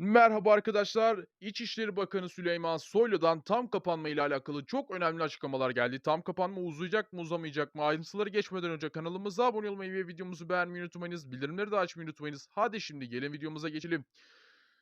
Merhaba arkadaşlar. İçişleri Bakanı Süleyman Soylu'dan tam kapanma ile alakalı çok önemli açıklamalar geldi. Tam kapanma uzayacak mı uzamayacak mı? Ayrıntıları geçmeden önce kanalımıza abone olmayı ve videomuzu beğenmeyi unutmayınız. Bildirimleri de açmayı unutmayınız. Hadi şimdi gelin videomuza geçelim.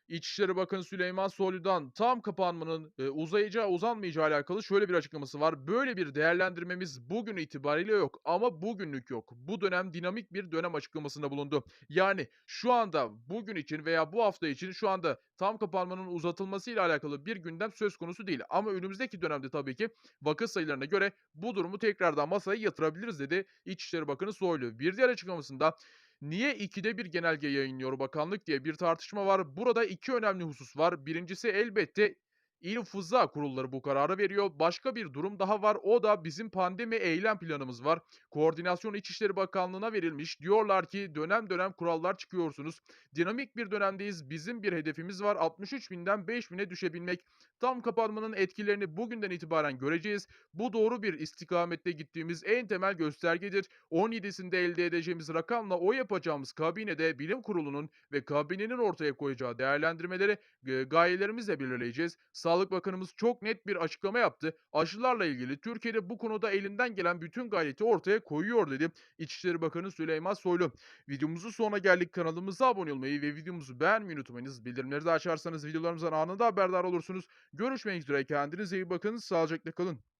İçişleri Bakanı Süleyman Soylu'dan tam kapanmanın e, uzayacağı uzanmayacağı alakalı şöyle bir açıklaması var. Böyle bir değerlendirmemiz bugün itibariyle yok ama bugünlük yok. Bu dönem dinamik bir dönem açıklamasında bulundu. Yani şu anda bugün için veya bu hafta için şu anda tam kapanmanın uzatılmasıyla alakalı bir gündem söz konusu değil. Ama önümüzdeki dönemde tabii ki vaka sayılarına göre bu durumu tekrardan masaya yatırabiliriz dedi İçişleri Bakanı Soylu. Bir diğer açıklamasında Niye ikide bir genelge yayınlıyor bakanlık diye bir tartışma var. Burada iki önemli husus var. Birincisi elbette İl Fıza kurulları bu kararı veriyor. Başka bir durum daha var. O da bizim pandemi eylem planımız var. Koordinasyon İçişleri Bakanlığı'na verilmiş. Diyorlar ki dönem dönem kurallar çıkıyorsunuz. Dinamik bir dönemdeyiz. Bizim bir hedefimiz var. 63 binden 5 bine düşebilmek. Tam kapanmanın etkilerini bugünden itibaren göreceğiz. Bu doğru bir istikamette gittiğimiz en temel göstergedir. 17'sinde elde edeceğimiz rakamla o yapacağımız kabinede bilim kurulunun ve kabinenin ortaya koyacağı değerlendirmeleri e, gayelerimizle belirleyeceğiz. Sağlık Bakanımız çok net bir açıklama yaptı. Aşılarla ilgili Türkiye'de bu konuda elinden gelen bütün gayreti ortaya koyuyor dedi. İçişleri Bakanı Süleyman Soylu. Videomuzun sonuna geldik. Kanalımıza abone olmayı ve videomuzu beğenmeyi unutmayınız. Bildirimleri de açarsanız videolarımızdan anında haberdar olursunuz. Görüşmek üzere. Kendinize iyi bakın. Sağlıcakla kalın.